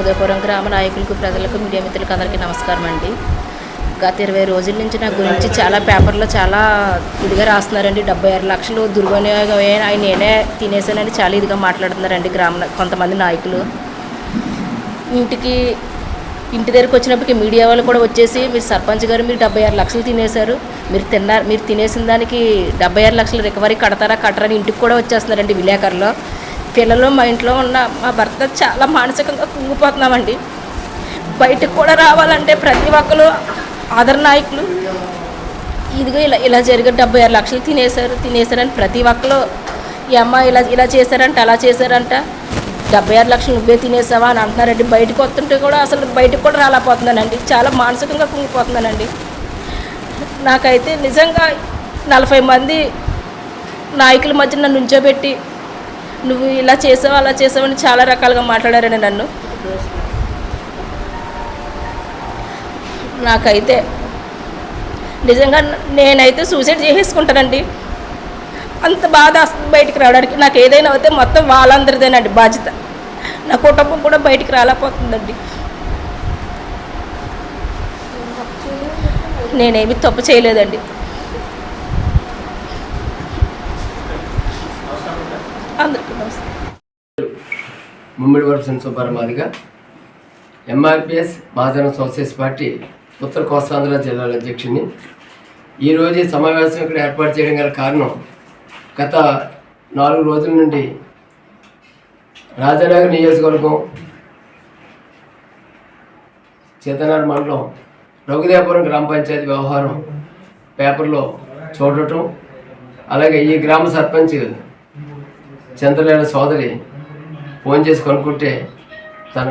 ఉదయపురం గ్రామ నాయకులకు ప్రజలకు మీడియా మిత్రులకు అందరికీ నమస్కారం అండి. గత ఇరవై రోజుల నుంచి నా గురించి చాలా పేపర్లో చాలా ఇదిగా రాస్తున్నారండి. డెబ్బై ఆరు లక్షలు దుర్వినియోగమే ఆయన నేనే తినేసానని చాలా ఇదిగా మాట్లాడుతున్నారండి గ్రామ కొంతమంది నాయకులు. ఇంటికి ఇంటి దగ్గరికి వచ్చినప్పటికి మీడియా వాళ్ళు కూడా వచ్చేసి మీరు సర్పంచ్ గారు మీరు డెబ్బై ఆరు లక్షలు తినేశారు. మీరు తిన్నారు మీరు తినేసిన దానికి డెబ్బై ఆరు లక్షలు రికవరీ కడతారా కట్టరని ఇంటికి కూడా వచ్చేస్తున్నారండి విలేకరులో. పిల్లలు మా ఇంట్లో ఉన్న మా భర్త చాలా మానసికంగా కుంగిపోతున్నామండి. బయటకు కూడా రావాలంటే ప్రతి ఒక్కరు ఆదర నాయకులు. ఇదిగో ఇలా ఇలా జరిగే డెబ్బై ఆరు లక్షలు తినేశారు తినేశారని ప్రతి ఒక్కరు ఈ అమ్మాయి ఇలా ఇలా చేశారంట అలా చేశారంట డెబ్బై ఆరు లక్షలు నువ్వే తినేసావా? అని అంటున్నారండి. బయటకు వస్తుంటే కూడా అసలు బయటకు కూడా రాలేకపోతున్నానండి. చాలా మానసికంగా కుంగిపోతున్నానండి. నాకైతే నిజంగా నలభై మంది నాయకుల మధ్య నన్ను ఉంచోబెట్టి నువ్వు ఇలా చేసావు అలా చేసావు అని చాలా రకాలుగా మాట్లాడారండి నన్ను. నాకైతే నిజంగా నేనైతే సూసైడ్ చేసేసుకుంటానండి. అంత బాధ బయటికి రావడానికి. నాకు ఏదైనా అయితే మొత్తం వాళ్ళందరిదేనండి బాధ్యత. నా కుటుంబం కూడా బయటికి రాలేకపోతుందండి. నేనేమి తప్పు చేయలేదండి. అందరికీ నమస్తే ముమ్మిడి వరసన్ సుబ్బారమాదిగా ఎంఆర్పిఎస్ మహాజన సోషలిస్ట్ పార్టీ ఉత్తర కోస్తాంధ్ర జిల్లాల అధ్యక్షుడిని ఈరోజు ఈ సమావేశం ఇక్కడ ఏర్పాటు చేయడం గల కారణం గత నాలుగు రోజుల నుండి రాజానగర్ నియోజకవర్గం చేతనాడు మండలం రఘుదేవపురం గ్రామ పంచాయతీ వ్యవహారం పేపర్లో చూడటం అలాగే ఈ గ్రామ సర్పంచ్ చంద్రలేన సోదరి ఫోన్ చేసి కొనుక్కుంటే తన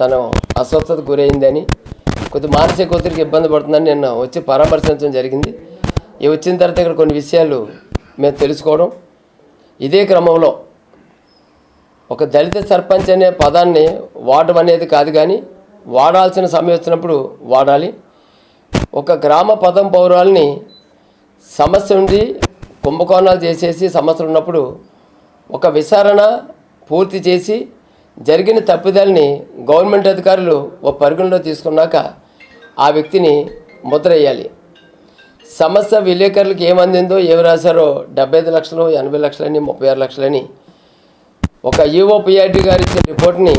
తను అస్వస్థత గురైందని కొద్ది మానసిక ఒత్తిడికి ఇబ్బంది పడుతుందని నిన్న వచ్చి పరామర్శించడం జరిగింది. ఇవి వచ్చిన తర్వాత ఇక్కడ కొన్ని విషయాలు మేము తెలుసుకోవడం. ఇదే క్రమంలో ఒక దళిత సర్పంచ్ అనే పదాన్ని వాడడం అనేది కాదు కానీ వాడాల్సిన సమయం వచ్చినప్పుడు వాడాలి. ఒక గ్రామ పదం పౌరాల్ని సమస్య ఉండి కుంభకోణాలు చేసేసి సమస్యలు ఉన్నప్పుడు ఒక విచారణ పూర్తి చేసి జరిగిన తప్పిదాలని గవర్నమెంట్ అధికారులు ఓ పరిగణలో తీసుకున్నాక ఆ వ్యక్తిని ముద్ర వేయాలి సమస్య విలేకరులకు ఏమందిందో ఏమి రాశారో డెబ్బై ఐదు లక్షలు ఎనభై లక్షలని ముప్పై ఆరు లక్షలని ఒక ఈఓ గారు ఇచ్చిన రిపోర్ట్ని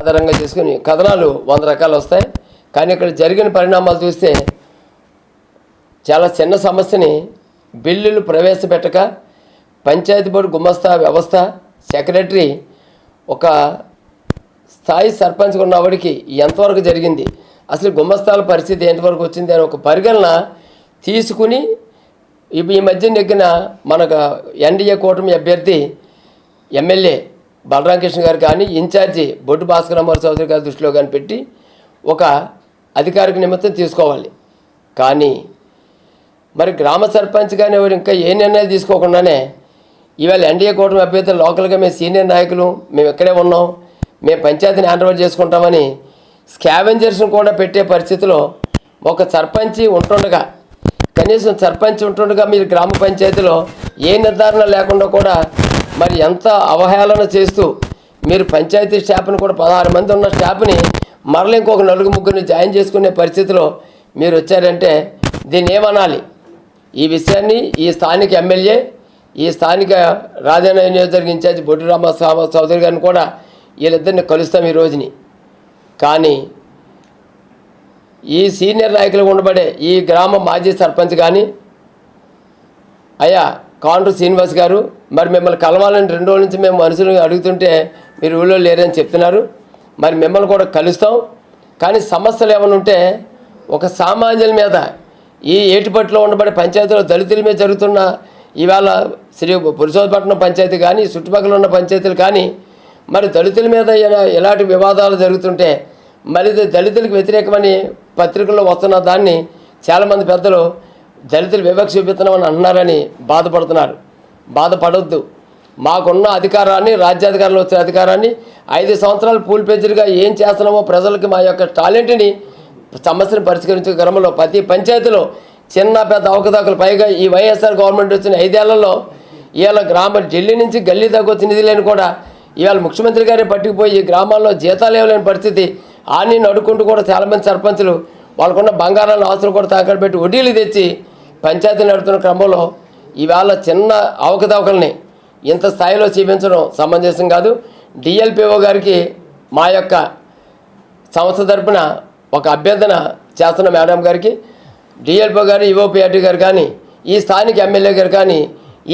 ఆధారంగా చేసుకుని కథనాలు వంద రకాలు వస్తాయి. కానీ ఇక్కడ జరిగిన పరిణామాలు చూస్తే చాలా చిన్న సమస్యని బిల్లులు ప్రవేశపెట్టక పంచాయతీ బోర్డు గుమస్తా వ్యవస్థ సెక్రటరీ ఒక స్థాయి సర్పంచ్ ఉన్నవాడికి ఎంతవరకు జరిగింది? అసలు గుమ్మస్తాల పరిస్థితి ఎంతవరకు వచ్చింది అని ఒక పరిగణన తీసుకుని ఈ మధ్య నెగ్గిన మనకు ఎన్డీఏ కూటమి అభ్యర్థి ఎమ్మెల్యే బలరామకృష్ణ గారు కానీ ఇన్ఛార్జి బొడ్డు భాస్కర్ అమ్మారు చౌదరి గారి దృష్టిలో కానీ పెట్టి ఒక అధికారిక నిమిత్తం తీసుకోవాలి. కానీ మరి గ్రామ సర్పంచ్ కానీ ఎవరు ఇంకా ఏ నిర్ణయాలు తీసుకోకుండానే ఇవాళ ఎన్డీఏ కూటమి అభ్యర్థులు లోకల్గా మేము సీనియర్ నాయకులు మేము ఇక్కడే ఉన్నాం మేము పంచాయతీని హ్యాండ్ ఓవర్ చేసుకుంటామని స్కావెంజర్స్ని కూడా పెట్టే పరిస్థితిలో ఒక సర్పంచి ఉంటుండగా కనీసం సర్పంచ్ ఉంటుండగా మీరు గ్రామ పంచాయతీలో ఏ నిర్ధారణ లేకుండా కూడా మరి ఎంత అవహేళన చేస్తూ మీరు పంచాయతీ స్టాఫ్ని కూడా పదహారు మంది ఉన్న స్టాఫ్ని మరల ఇంకొక నలుగు ముగ్గురిని జాయిన్ చేసుకునే పరిస్థితిలో మీరు వచ్చారంటే దీన్ని ఏమనాలి? ఈ విషయాన్ని ఈ స్థానిక ఎమ్మెల్యే ఈ స్థానిక రాజన్న నియోజకవర్గ ఇన్ఛార్జి బొడ్డు రామస్వామి చౌదరి గారిని కూడా వీళ్ళిద్దరిని కలుస్తాం ఈ రోజుని. కానీ ఈ సీనియర్ నాయకులు ఉండబడే ఈ గ్రామ మాజీ సర్పంచ్ కానీ అయ్యా కాండ్రు శ్రీనివాస్ గారు మరి మిమ్మల్ని కలవాలని రెండు రోజుల నుంచి మేము మనుషులు అడుగుతుంటే మీరు ఊళ్ళో లేరని చెప్తున్నారు. మరి మిమ్మల్ని కూడా కలుస్తాం. కానీ సమస్యలు ఏమైనా ఉంటే ఒక సామాన్యుల మీద ఈ ఏటుపట్లో ఉండబడే పంచాయతీలో దళితుల మీద జరుగుతున్న ఇవాళ శ్రీ పురుషోత్పట్నం పంచాయతీ కానీ చుట్టుపక్కల ఉన్న పంచాయతీలు కానీ మరి దళితుల మీద ఎలాంటి వివాదాలు జరుగుతుంటే మరి దళితులకు వ్యతిరేకమని పత్రికల్లో వస్తున్న దాన్ని చాలామంది పెద్దలు దళితులు వివక్ష చూపిస్తున్నామని అంటున్నారని బాధపడుతున్నారు. బాధపడొద్దు. మాకున్న అధికారాన్ని రాజ్యాధికారంలో వచ్చే అధికారాన్ని ఐదు సంవత్సరాలు పూల్ పేజీలుగా ఏం చేస్తున్నామో ప్రజలకు మా యొక్క టాలెంట్ని సమస్యను పరిష్కరించే క్రమంలో ప్రతి పంచాయతీలో చిన్న పెద్ద అవకతవకలు. పైగా ఈ వైఎస్ఆర్ గవర్నమెంట్ వచ్చిన ఐదేళ్ళలో ఇవాళ గ్రామ ఢిల్లీ నుంచి గల్లీ దాకా వచ్చిన నిధులను కూడా ఇవాళ ముఖ్యమంత్రి గారే పట్టుకుపోయి గ్రామాల్లో జీతాలు ఇవ్వలేని పరిస్థితి. ఆని నడుకుంటూ కూడా చాలామంది సర్పంచులు వాళ్ళకున్న బంగారాలను ఆస్తులు కూడా తాకట్టు పెట్టి వడ్డీలు తెచ్చి పంచాయతీ నడుపుతున్న క్రమంలో ఇవాళ చిన్న అవకతవకల్ని ఇంత స్థాయిలో చూపించడం సమంజసం కాదు. డిఎల్పిఓ గారికి మా యొక్క సంస్థ తరపున ఒక అభ్యర్థన చేస్తున్న మేడం గారికి డిఎల్పో గారు ఈఓపీఆర్టీ గారు కానీ ఈ స్థానిక ఎమ్మెల్యే గారు కానీ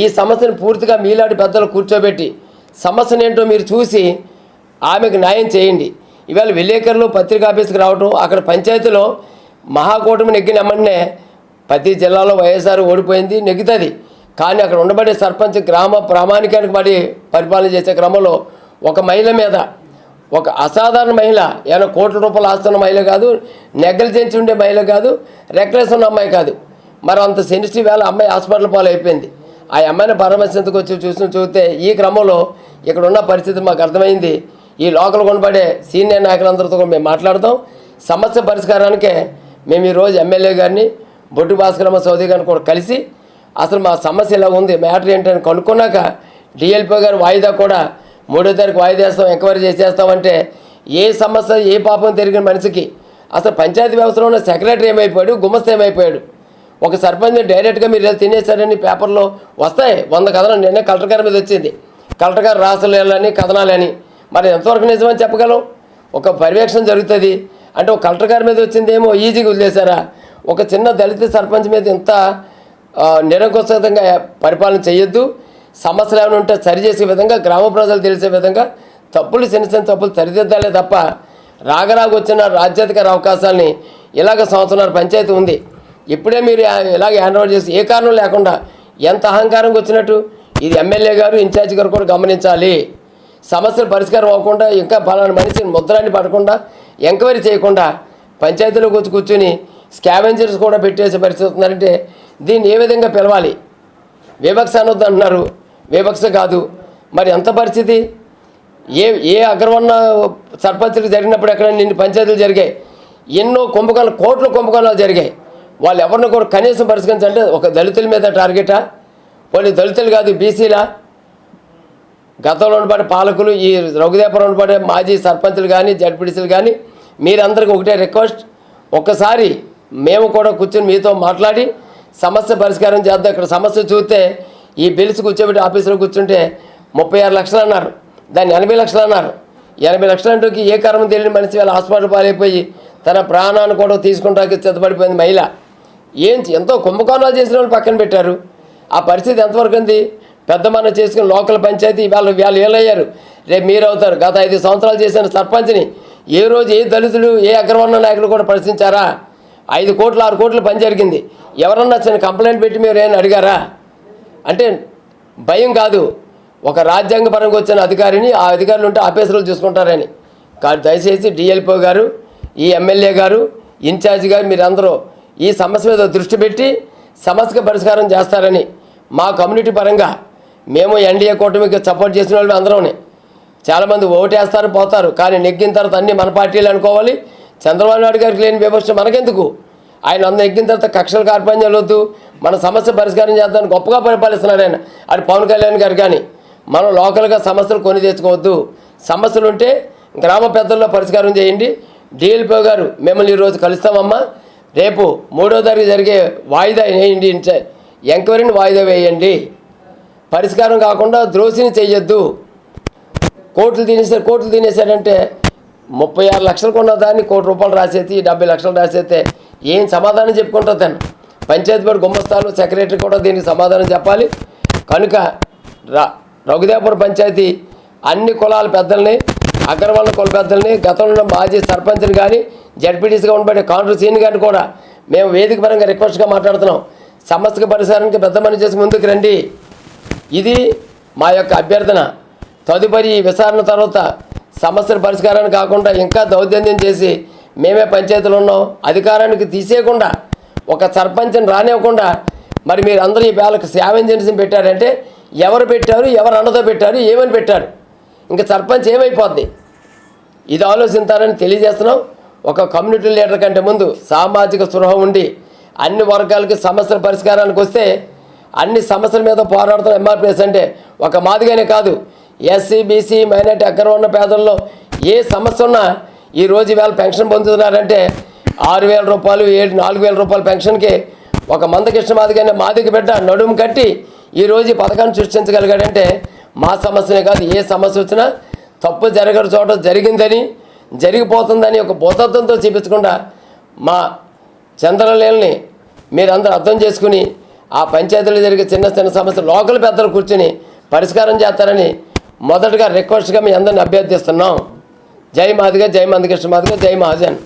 ఈ సమస్యను పూర్తిగా మీలాంటి పెద్దలు కూర్చోబెట్టి సమస్యను ఏంటో మీరు చూసి ఆమెకు న్యాయం చేయండి. ఇవాళ విలేకరులు పత్రికా ఆఫీస్కి రావటం అక్కడ పంచాయతీలో మహాకూటమి నెగ్గినమ్మనే ప్రతి జిల్లాలో వైఎస్ఆర్ ఓడిపోయింది నెగ్గుతుంది. కానీ అక్కడ ఉండబడే సర్పంచ్ గ్రామ ప్రామాణికానికి పడి పరిపాలన చేసే క్రమంలో ఒక మహిళ మీద ఒక అసాధారణ మహిళ ఏమైనా కోట్ల రూపాయలు ఆస్తున్న మహిళ కాదు నెగ్లిజెన్స్ ఉండే మహిళ కాదు రెక్లెస్ ఉన్న అమ్మాయి కాదు. మరి అంత సెన్సిటివ్ వేళ అమ్మాయి హాస్పిటల్ పాలు అయిపోయింది ఆ అమ్మాయిని పరామర్శించుకు వచ్చి చూసిన చూస్తే ఈ క్రమంలో ఇక్కడ ఉన్న పరిస్థితి మాకు అర్థమైంది. ఈ లోకల్ కొనబడే సీనియర్ నాయకులందరితో కూడా మేము మాట్లాడతాం. సమస్య పరిష్కారానికే మేము ఈరోజు ఎమ్మెల్యే గారిని బొడ్డు భాస్కరమ్మ చౌదరి గారిని కూడా కలిసి అసలు మా సమస్య ఇలా ఉంది మ్యాటర్ ఏంటని కనుక్కున్నాక డిఎల్పీ గారు వాయిదా కూడా మూడో తారీఖు వాయిదేస్తాం ఎంక్వైరీ చేసేస్తామంటే ఏ సమస్య ఏ పాపం తిరిగిన మనిషికి అసలు పంచాయతీ వ్యవస్థలో ఉన్న సెక్రటరీ ఏమైపోయాడు గుమస్తా ఏమైపోయాడు? ఒక సర్పంచ్ డైరెక్ట్గా మీరు ఇలా తినేశారని పేపర్లో వస్తాయి వంద కథనం నిన్నే కలెక్టర్ గారి మీద వచ్చింది. కలెక్టర్ గారు రాసలేలని కథనాలని. మరి ఎంతవరకు నిజమని చెప్పగలం? ఒక పర్యవేక్షణ జరుగుతుంది. అంటే ఒక కలెక్టర్ గారి మీద వచ్చిందేమో ఈజీగా వదిలేశారా? ఒక చిన్న దళిత సర్పంచ్ మీద ఇంత నిరంకుశంగా పరిపాలన చేయొద్దు. సమస్యలు ఏమైనా ఉంటే సరిచేసే విధంగా గ్రామ ప్రజలు తెలిసే విధంగా తప్పులు చిన్న చిన్న తప్పులు సరిదిద్దాలే తప్ప రాగరాగు వచ్చిన రాజ్యాధికార అవకాశాలని ఇలాగ సంవత్సరాల పంచాయతీ ఉంది. ఇప్పుడే మీరు ఇలాగ హ్యాండ్ ఓవర్ చేసి ఏ కారణం లేకుండా ఎంత అహంకారంగా వచ్చినట్టు ఇది ఎమ్మెల్యే గారు ఇన్ఛార్జ్ గారు కూడా గమనించాలి. సమస్యలు పరిష్కారం అవ్వకుండా ఇంకా పలానా మనిషిని ముద్రాన్ని పడకుండా ఎంక్వైరీ చేయకుండా పంచాయతీలోకి వచ్చి కూర్చొని స్కావెంజర్స్ కూడా పెట్టేసే పరిస్థితి ఉందంటే దీన్ని ఏ విధంగా పిలవాలి? వివక్ష అనొద్దు అంటున్నారు. వివక్ష కాదు. మరి ఎంత పరిస్థితి? ఏ ఏ అగ్రవర్ణ సర్పంచులు జరిగినప్పుడు ఎక్కడ నిన్ను పంచాయతీలు జరిగాయి? ఎన్నో కుంభకోణాలు కోట్ల కుంభకోణాలు జరిగాయి. వాళ్ళు ఎవరిని కూడా కనీసం పరిష్కరించాలంటే ఒక దళితుల మీద టార్గెటా? వాళ్ళు దళితులు కాదు బీసీలా? గతంలో ఉన్నపడే పాలకులు ఈ రఘుదేపురం ఉన్నపడే మాజీ సర్పంచులు కానీ జడ్పీడీసీలు కానీ మీరందరికీ ఒకటే రిక్వెస్ట్. ఒక్కసారి మేము కూడా కూర్చొని మీతో మాట్లాడి సమస్య పరిష్కారం చేద్దాం. ఇక్కడ సమస్య చూస్తే ఈ బిల్స్ కూర్చోబెట్టి ఆఫీసులో కూర్చుంటే ముప్పై ఆరు లక్షలు అన్నారు. దాన్ని ఎనభై లక్షలు అన్నారు. ఎనభై లక్షలు అంటే ఏ కారణం తెలియని మనిషి వాళ్ళ హాస్పిటల్ పాలైపోయి తన ప్రాణాన్ని కూడా తీసుకుంటానికి సిద్ధపడిపోయింది మహిళ. ఏం ఎంతో కుంభకోణాలు చేసిన వాళ్ళు పక్కన పెట్టారు. ఆ పరిస్థితి ఎంతవరకు ఉంది? పెద్ద మనం చేసుకుని లోకల్ పంచాయతీ వాళ్ళు వాళ్ళు ఏలయ్యారు. రేపు మీరు అవుతారు. గత ఐదు సంవత్సరాలు చేసిన సర్పంచ్ని ఏ రోజు ఏ దళితులు ఏ అగ్రవర్ణ నాయకులు కూడా ప్రశ్నించారా? ఐదు కోట్లు ఆరు కోట్లు పని జరిగింది. ఎవరన్నా చిన్న కంప్లైంట్ పెట్టి మీరు ఏమైనా అడిగారా? అంటే భయం కాదు. ఒక రాజ్యాంగపరంగా వచ్చిన అధికారిని ఆ అధికారులు ఉంటే ఆఫీసర్లు చూసుకుంటారని. కానీ దయచేసి డిఎల్పో గారు ఈ ఎమ్మెల్యే గారు ఇన్ఛార్జ్ గారు మీరందరూ ఈ సమస్య మీద దృష్టి పెట్టి సమస్యకు పరిష్కారం చేస్తారని మా కమ్యూనిటీ పరంగా మేము ఎన్డీఏ కూటమికి సపోర్ట్ చేసిన వాళ్ళు అందరూనే. చాలామంది ఓటేస్తారు పోతారు కానీ నెగ్గిన తర్వాత అన్నీ మన పార్టీలు అనుకోవాలి. చంద్రబాబు నాయుడు గారికి లేని విమర్శ మనకెందుకు? ఆయన అందరూ ఎక్కిన తర్వాత కక్షలు కార్పణ్యాలు వద్దు మన సమస్య పరిష్కారం చేద్దామని గొప్పగా పరిపాలిస్తున్నాడు ఆయన. అది పవన్ కళ్యాణ్ గారు కానీ మనం లోకల్గా సమస్యలు కొని తెచ్చుకోవద్దు. సమస్యలు ఉంటే గ్రామ పెద్దల్లో పరిష్కారం చేయండి. డిఎల్పో గారు మిమ్మల్ని ఈరోజు కలుస్తామమ్మా. రేపు మూడో తారీఖు జరిగే వాయిదా వేయండి ఎంక్వైరీని వాయిదా వేయండి. పరిష్కారం కాకుండా ద్రోసిని చెయ్యొద్దు కోట్లు తినేసారు కోట్లు తినేసారంటే ముప్పై ఆరు లక్షలకు ఉన్న దాన్ని కోటి రూపాయలు రాసేది డెబ్బై లక్షలు రాసేస్తే ఏం సమాధానం చెప్పుకుంటా తను? పంచాయతీ బోర్డు గుమ్మస్తాలు సెక్రటరీ కూడా దీనికి సమాధానం చెప్పాలి. కనుక రఘుదేవపురం పంచాయతీ అన్ని కులాల పెద్దల్ని అగ్రవర్ణ కుల పెద్దల్ని గతంలో మాజీ సర్పంచ్ని కానీ జడ్పీటీసీగా ఉండబడే కాంట్రు సీన్ గారిని కూడా మేము వేదిక పరంగా రిక్వెస్ట్గా మాట్లాడుతున్నాం. సమస్యకు పరిసరానికి పెద్ద పని చేసి ముందుకు రండి. ఇది మా యొక్క అభ్యర్థన. తదుపరి విచారణ తర్వాత సమస్యల పరిష్కారాన్ని కాకుండా ఇంకా దౌర్జన్యం చేసి మేమే పంచాయతీలు ఉన్నాం. అధికారానికి తీసేయకుండా ఒక సర్పంచ్ని రానివ్వకుండా మరి మీరు అందరూ ఈ వేళకు సేవెంజన్సీని పెట్టారంటే ఎవరు పెట్టారు ఎవరు అన్నతో పెట్టారు ఏమని పెట్టారు? ఇంకా సర్పంచ్ ఏమైపోద్ది? ఇది ఆలోచించారని తెలియజేస్తున్నాం. ఒక కమ్యూనిటీ లీడర్ కంటే ముందు సామాజిక స్పృహ ఉండి అన్ని వర్గాలకి సమస్యల పరిష్కారానికి వస్తే అన్ని సమస్యల మీద పోరాడుతున్న ఎంఆర్పిఎస్ అంటే ఒక మాదిగానే కాదు. ఎస్సీ బీసీ మైనార్టీ అక్కడ ఉన్న పేదల్లో ఏ సమస్య ఉన్నా ఈరోజు ఇవాళ పెన్షన్ పొందుతున్నారంటే ఆరు వేల రూపాయలు ఏడు నాలుగు వేల రూపాయల పెన్షన్కి ఒక మందకృష్ణ మాదిగానే మాదికి బిడ్డ నడుము కట్టి ఈరోజు ఈ పథకాన్ని సృష్టించగలిగాడంటే మా సమస్యనే కాదు ఏ సమస్య వచ్చినా తప్పు జరగని చోట జరిగిందని జరిగిపోతుందని ఒక భూతత్వంతో చూపించకుండా మా చంద్రలేల్ని మీరందరూ అర్థం చేసుకుని ఆ పంచాయతీలో జరిగే చిన్న చిన్న సమస్యలు లోకల్ పెద్దలు కూర్చుని పరిష్కారం చేస్తారని మొదటగా రిక్వెస్ట్గా మీ అందరిని అభ్యర్థిస్తున్నాం. జై మాదిగా జై మందకృష్ణ మాదిగా జై మహాజన్.